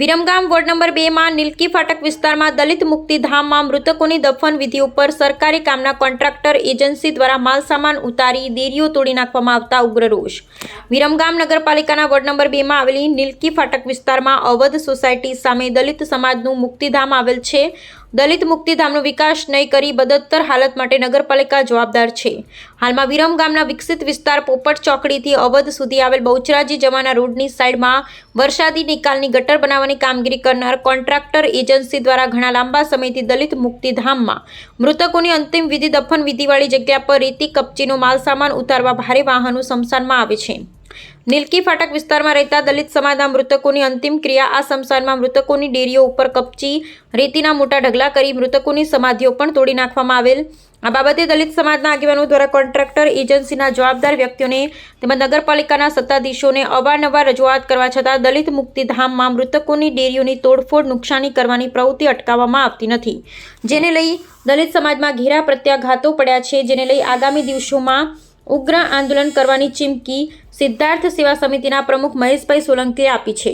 Viramgam ward number બેમાં નીલકી ફાટક વિસ્તારમાં દલિત મુક્તિધામમાં મૃતકોની દફન વિધિ ઉપર સરકારી કામના કોન્ટ્રાક્ટર એજન્સી દ્વારા માલસામાન ઉતારી દેરીઓ તોડી નાખવામાં આવતા ઉગ્ર રોષ. વિરમગામ નગરપાલિકાના વોર્ડ નંબર બેમાં આવેલી નીલકી ફાટક વિસ્તારમાં અવધ સોસાયટી સામે દલિત સમાજનું મુક્તિધામ આવેલ છે. દલિત મુક્તિધામનો વિકાસ નહીં કરી બદતર હાલત માટે નગરપાલિકા જવાબદાર છે. હાલમાં વિરમ ગામના વિકસિત વિસ્તાર પોપટ ચોકડીથી અવધ સુધી આવેલ બહુચરાજી જવાના રોડની સાઈડમાં વરસાદી નિકાલની ગટર બનાવવાની કામગીરી કરનાર કોન્ટ્રાક્ટર એજન્સી દ્વારા ઘણા લાંબા સમયથી દલિત મુક્તિધામમાં મૃતકોની અંતિમ વિધિ દફન વિધિવાળી જગ્યા પર રેતી કપચીનો માલસામાન ઉતારવા ભારે વાહનો સમસાનમાં આવે છે. નીલકી ફાટક વિસ્તારમાં રહેતા દલિત સમાજના મૃતકોની અંતિમ ક્રિયા આ સ્મશાનમાં મૃતકોની ડેરીઓ ઉપર કપચી, રેતીના મોટા ઢગલા કરી મૃતકોની સમાધિઓ પણ તોડી નાખવામાં આવેલ. આ બાબતે દલિત સમાજના આગેવાનો દ્વારા કોન્ટ્રાક્ટર એજન્સીના જવાબદાર વ્યક્તિઓને તેમજ નગરપાલિકાના સત્તાધીશોને અવારનવાર રજૂઆત કરવા છતાં દલિત મુક્તિધામમાં મૃતકોની ડેરીઓની તોડફોડ નુકસાની કરવાની પ્રવૃત્તિ અટકાવવામાં આવતી નથી. જેને લઈ દલિત સમાજમાં ઘેરા પ્રત્યાઘાતો પડ્યા છે. જેને લઈ આગામી દિવસોમાં ઉગ્ર આંદોલન કરવાની ચીમકી સિદ્ધાર્થ સેવા સમિતિના પ્રમુખ મહેશભાઈ સોલંકીએ આપી છે.